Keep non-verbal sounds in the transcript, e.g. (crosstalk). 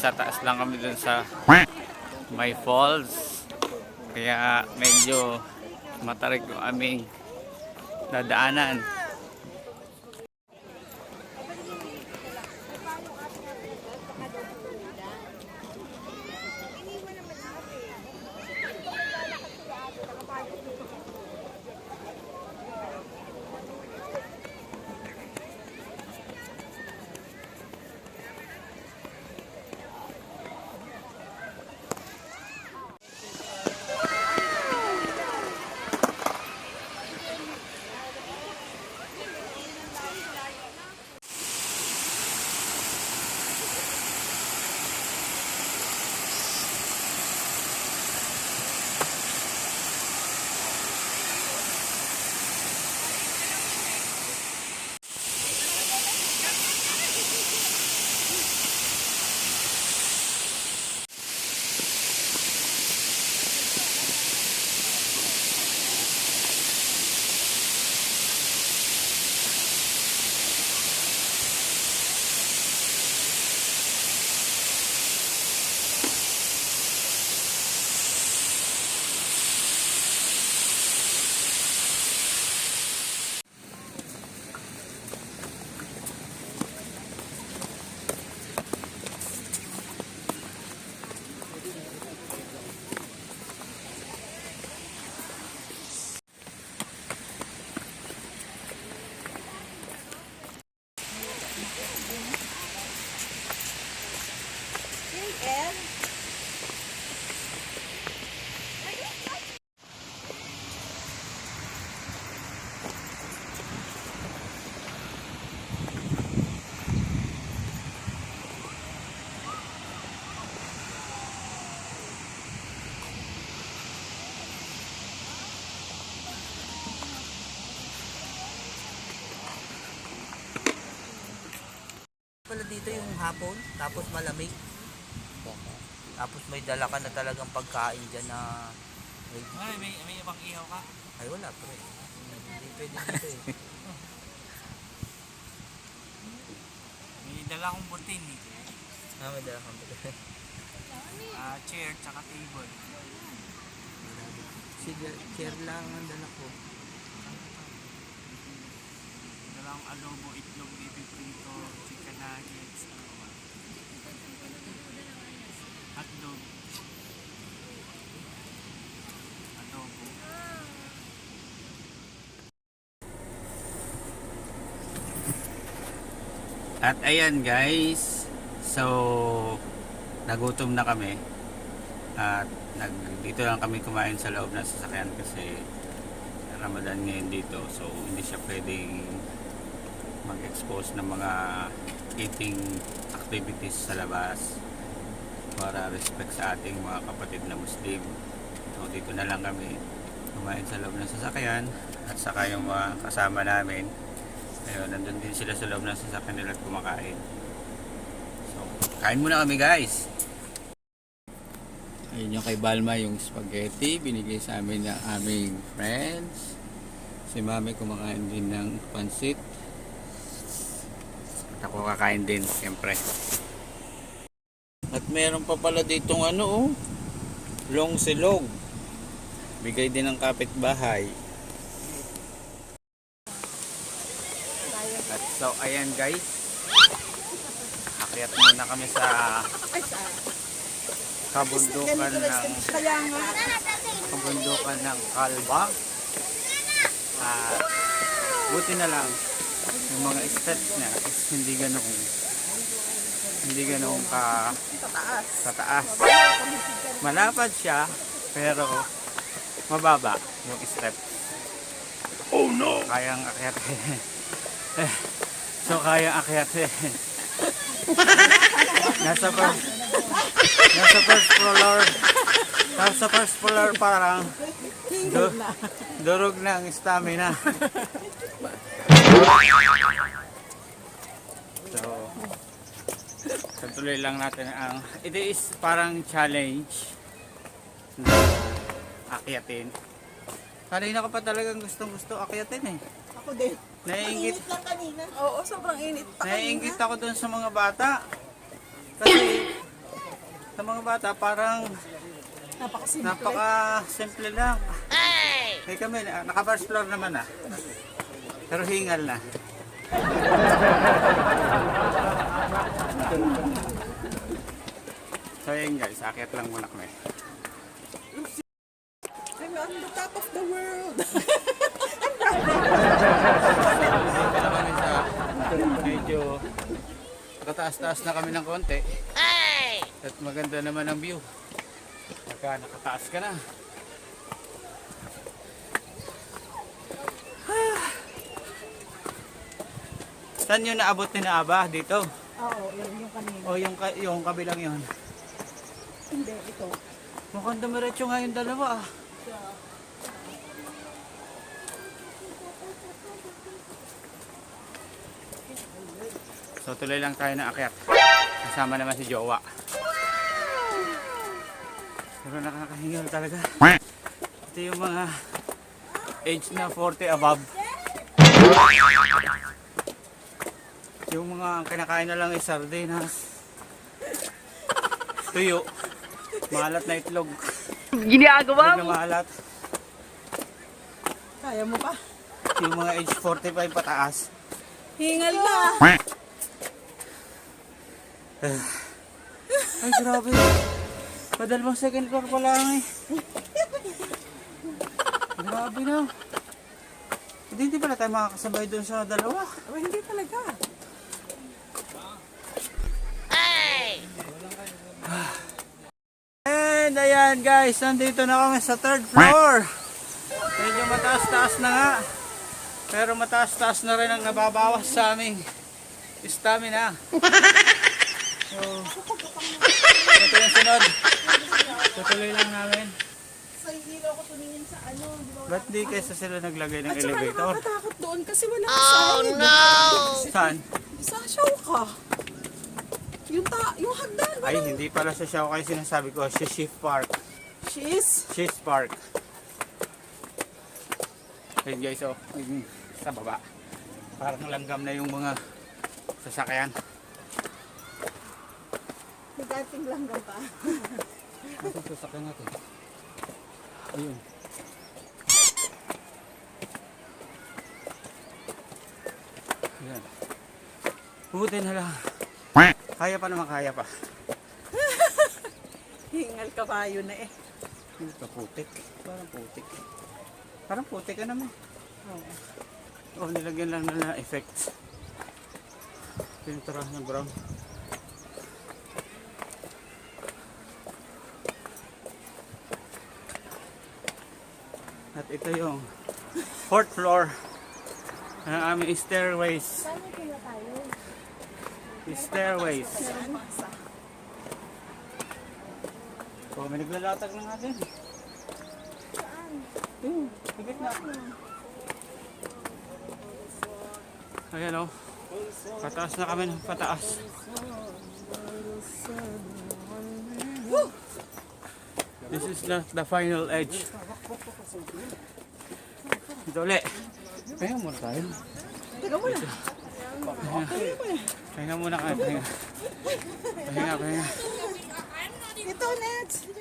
sa taas lang kami dun sa may falls. Kaya medyo matarik yung aming dadaanan. Hapon, tapos malamig. Tapos may dala ka na talagang pagkain dyan na may, Ay, may, may ibang ihaw ka? ay wala pre. Hindi pwede dito eh. (laughs) May dala akong butin eh. Ah, may dala kang Ah, chair tsaka table. Sige, chair lang ang dala ko. Dala akong adobo, itlog, baby prito, chicken nuggets? Hotdog. Adobo. At ayan guys, so nagutom na kami at nag, dito lang kami kumain sa loob ng sasakyan kasi Ramadan ngayon dito so hindi siya pwedeng mag-expose ng mga eating activities sa labas para respect sa ating mga kapatid na Muslim so dito na lang kami kumain sa loob ng sasakyan at saka yung mga kasama namin ayun nandun din sila sa loob ng sasakyan nila kumakain so kain muna kami guys Ayun yung kay Balma yung spaghetti binigay sa amin ng aming friends. Si Mami kumakain din ng pansit. At ako kakain din, siyempre. Meron pa pala ditong ano oh. Long silog. Bigay din ng kapitbahay. At so ayan guys. Akyat muna kami sa kabundukan ng kabundukan ng Kalba. At buti na lang yung mga steps niya is hindi ganong hindi ganong ka tataas. kataas. Malapad siya pero mababa yung step. Oh no! Kayang akyatin. (laughs) so kayang akyatin. (laughs) Nasa first Nasa first floor Nasa first floor parang du, durog na ang stamina. (laughs) So, tutuloy lang natin ang it is parang challenge na akyatin. Kanina ka pa talagang gustong gusto akyatin eh. Ako din. Naiingit, lang kanina. Oo, sobrang init pa kanina. naiingit ako dun sa mga bata. Kasi Sa mga bata, parang Napakasimple. napaka-simple lang. Eh kami, na- naka-first floor naman ah. Pero hingal na. (laughs) so yun guys, akit lang muna kami. I'm on the top of the world. (laughs) Medyo nakataas-taas na kami ng konti. At maganda naman ang view. Pagka nakataas ka na. (sighs) Saan yun naabot ni Naaba? Dito? Oo, yun yung kanina. O yung, ka- yung kabilang yun? Hindi, ito. Mukhang dumiretso nga yung dalawa ah. So tuloy lang tayo na akyat. Kasama naman si Jowa. Pero nakakahingal talaga. Ito yung mga age na 40 above. Yung mga kinakain na lang is sardinas. Tuyo. Maalat na itlog. Ginagawa Itlog na maalat. Kaya mo pa. Yung mga age 45 pataas. Hingal na. (sighs) Ay, grabe. Padalawang second floor pa lang eh. grabe na. Hindi, hindi pala tayo makakasabay doon sa dalawa. Oh, hindi talaga. Ayan guys, nandito na kami sa third floor. Medyo mataas-taas na nga. Pero mataas-taas na rin ang nababawas sa aming stamina. So, ito yung sunod. Tutuloy lang namin. Sa hindi ako tumingin sa ano. Ba't di kaysa sila naglagay ng At saka elevator? nakakatakot doon kasi wala ka oh, no. Saan? Sa show ka. Yung ta, yung hagdan. Ay, hindi pala sa show kayo sinasabi ko. Si Shift Park. She's. Shift Park. Ayun guys, oh. Ayun, sa baba. Parang langgam na yung mga sasakyan. Nagating lang ka pa. (laughs) Ito sasakyan natin. Ayun. Ayan. Buti na lang. Kaya pa naman, kaya pa. (laughs) Hingal ka kayo na eh. Pa putik. Parang putik. Parang putik ka naman. Oo. Oh, nilagyan lang na na effects. Pintura ng brown. At ito yung fourth floor ng aming stairways. Stairways. Oh, may naglalatag na nga din. Yung, higit na. Ayan o. Pataas na kami ng pataas. This is not the final edge. Ito ulit. Pahinga muna tayo. Teka mo na. Pahinga muna kayo. Pahinga. Pahinga, pahinga. Ito, dito.